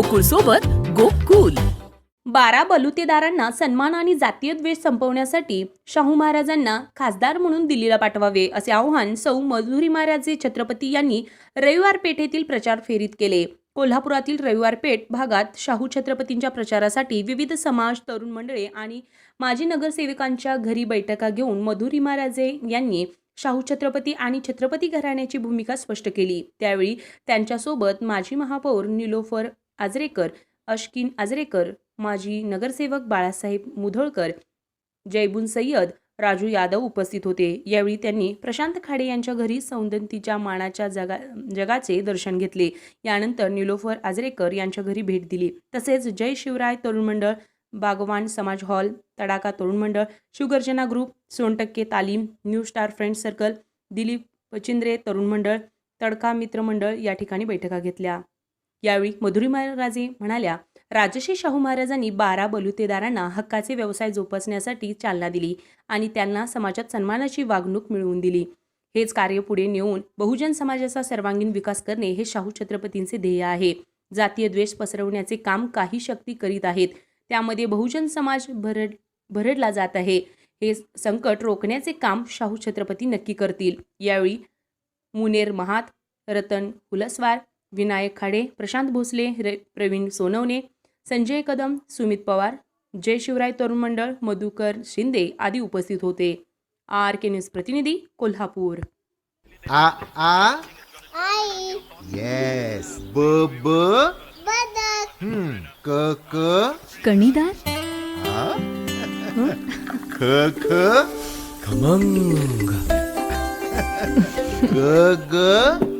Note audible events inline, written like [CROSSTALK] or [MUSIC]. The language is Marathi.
गोकुळ सोबत गोकुल. बारा बलुतेदारांना सन्मान आणि जातीय द्वेष संपवण्यासाठी शाहू महाराजांना खासदार म्हणून दिल्लीला पाठवावे असे आवाहन सौ मधुरी महाराजे छत्रपती यांनी रविवार पेठेतील प्रचार फेरीत केले. कोल्हापुरातील रविवार पेठ भागात शाहू छत्रपतींच्या प्रचारासाठी विविध समाज तरुण मंडळे आणि माजी नगरसेवकांच्या घरी बैठका घेऊन मधुरी महाराजे यांनी शाहू छत्रपती आणि छत्रपती घराण्याची भूमिका स्पष्ट केली. त्यावेळी त्यांच्यासोबत माजी महापौर निलोफर आजरेकर अश्किन आजरेकर माजी नगरसेवक बाळासाहेब मुधोळकर जैबुन सय्यद राजू यादव उपस्थित होते. यावेळी त्यांनी प्रशांत खाडे यांच्या घरी सौंदंतीच्या मानाच्या जगा जगाचे दर्शन घेतले. यानंतर निलोफर आजरेकर यांच्या घरी भेट दिली. तसेच जय शिवराय तरुण मंडळ बागवान समाज हॉल तडाका तरुण मंडळ शिवगर्जना ग्रुप सोनटक्के तालीम new star friends circle Dilip Pachindre तरुण मंडळ तडका मित्रमंडळ या ठिकाणी बैठका घेतल्या. यावेळी मधुरी महाराजे म्हणाल्या राजश्री शाहू महाराजांनी बारा बलुतेदारांना हक्काचे व्यवसाय जोपासण्यासाठी चालना दिली आणि त्यांना समाजात सन्मानाची वागणूक मिळवून दिली. हेच कार्य पुढे नेऊन बहुजन समाजाचा सर्वांगीण विकास करणे हे शाहू छत्रपतींचे ध्येय आहे. जातीय द्वेष पसरवण्याचे काम काही शक्ती करीत आहेत. त्यामध्ये बहुजन समाज भरड भरडला जात आहे. हे संकट रोखण्याचे काम शाहू छत्रपती नक्की करतील. यावेळी मुनेर महात रतन हुलसवार विनायक खाडे प्रशांत भोसले रे प्रवीण सोनवणे संजय कदम सुमित पवार जय शिवराय तरुण मंडळ मधुकर शिंदे आदी उपस्थित होते. आर के न्यूज प्रतिनिधी कोल्हापूर. आ आ? आई. येस ब ब? बदक. हम्म. क क? कणीदार? आ? [LAUGHS] ख ख? खमंग. ग ग?